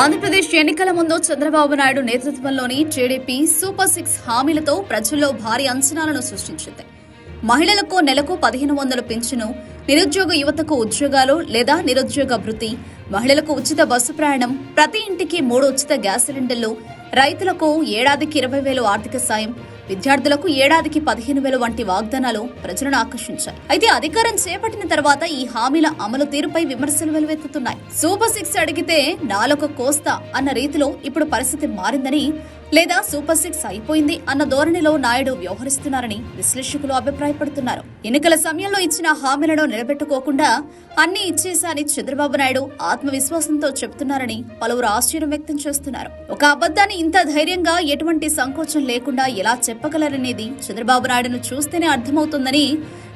ఆంధ్రప్రదేశ్ ఎన్నికల ముందు చంద్రబాబు నాయుడు నేతృత్వంలోని టీడీపీ సూపర్ సిక్స్ హామీలతో ప్రజల్లో భారీ అంచనాలను సృష్టించింది. మహిళలకు నెలకు పదిహేను వందల పింఛను నిరుద్యోగ యువతకు ఉద్యోగాలు లేదా నిరుద్యోగ భృతి మహిళలకు ఉచిత బస్సు ప్రయాణం ప్రతి ఇంటికి మూడు ఉచిత గ్యాస్ సిలిండర్లు రైతులకు ఏడాదికి ఇరవై వేలు ఆర్థిక సాయం విద్యార్థులకు ఏడాదికి పదిహేను వేలు వంటి వాగ్దానాలు ప్రజలను ఆకర్షించాయి. అయితే అధికారం చేపట్టిన తర్వాత ఈ హామీల అమలు తీరుపై విమర్శలు వెలువెత్తుతున్నాయి. సూపర్ సిక్స్ అడిగితే నాలొక కోస్తా అన్న రీతిలో ఇప్పుడు పరిస్థితి మారిందని లేదా సూపర్ సిక్స్ అయిపోయింది అన్న ధోరణిలో నాయుడు వ్యవహరిస్తున్నారని విశ్లేషకులు అభిప్రాయపడుతున్నారు. ఎన్నికల సమయంలో ఇచ్చిన హామీలను నిలబెట్టుకోకుండా అన్ని ఇచ్చేశారని చంద్రబాబు నాయుడు ఆత్మవిశ్వాసంతో చెబుతున్నారని పలువురు ఆశ్చర్యం వ్యక్తం చేస్తున్నారు. ఒక అబద్ధాన్ని ఇంత ధైర్యంగా ఎటువంటి సంకోచం లేకుండా ఎలా చెప్పగలరనేది చంద్రబాబు నాయుడును చూస్తేనే అర్థమవుతుందని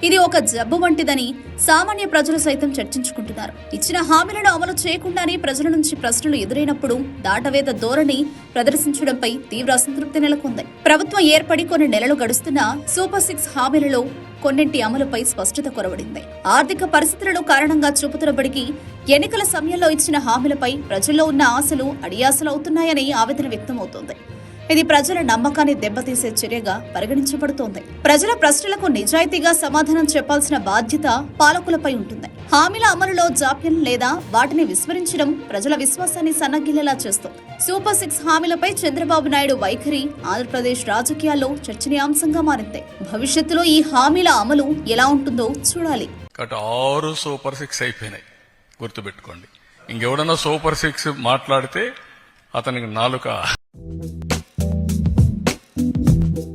ఇది ఒక జబ్బు వంటిదని సామాన్య ప్రజలు సైతం చర్చించుకుంటున్నారు. ఇచ్చిన హామీలను అమలు చేయకుండానే ప్రజల నుంచి ప్రశ్నలు ఎదురైనప్పుడు దాటవేత ధోరణి ప్రదర్శించడంపై తీవ్ర అసంతృప్తి నెలకొంది. ప్రభుత్వం ఏర్పడి కొన్ని నెలలు గడుస్తున్న సూపర్ సిక్స్ హామీలలో కొన్నింటి అమలుపై స్పష్టత కొరవడింది. ఆర్థిక పరిస్థితులను కారణంగా చూపుతున్నప్పటికీ ఎన్నికల సమయంలో ఇచ్చిన హామీలపై ప్రజల్లో ఉన్న ఆశలు అడియాసలు అవుతున్నాయని ఆవేదన వ్యక్తమవుతోంది. ఇది ప్రజల నమ్మకాన్ని దెబ్బతీసే చర్యగా పరిగణించబడుతోంది. ప్రజల ప్రశ్నలకు నిజాయితీగా సమాధానం చెప్పాల్సిన బాధ్యత పాలకులపై ఉంటుంది. హామీల అమలులో జాప్యం లేదా వాటిని విస్మరించడం ప్రజల విశ్వాసాన్ని సన్నగిల్లేలా చేస్తుంది. సూపర్ సిక్స్ హామీలపై చంద్రబాబు నాయుడు వైఖరి ఆంధ్రప్రదేశ్ రాజకీయాల్లో చర్చనీయాంశంగా మారింది. భవిష్యత్తులో ఈ హామీల అమలు ఎలా ఉంటుందో చూడాలి. ఆరు సూపర్ సిక్స్ అయిపోయినాయి. గుర్తుపెట్టుకోండి. ఇంకెవడన్నా సూపర్ సిక్స్ మాట్లాడితే అతనికి నాలుక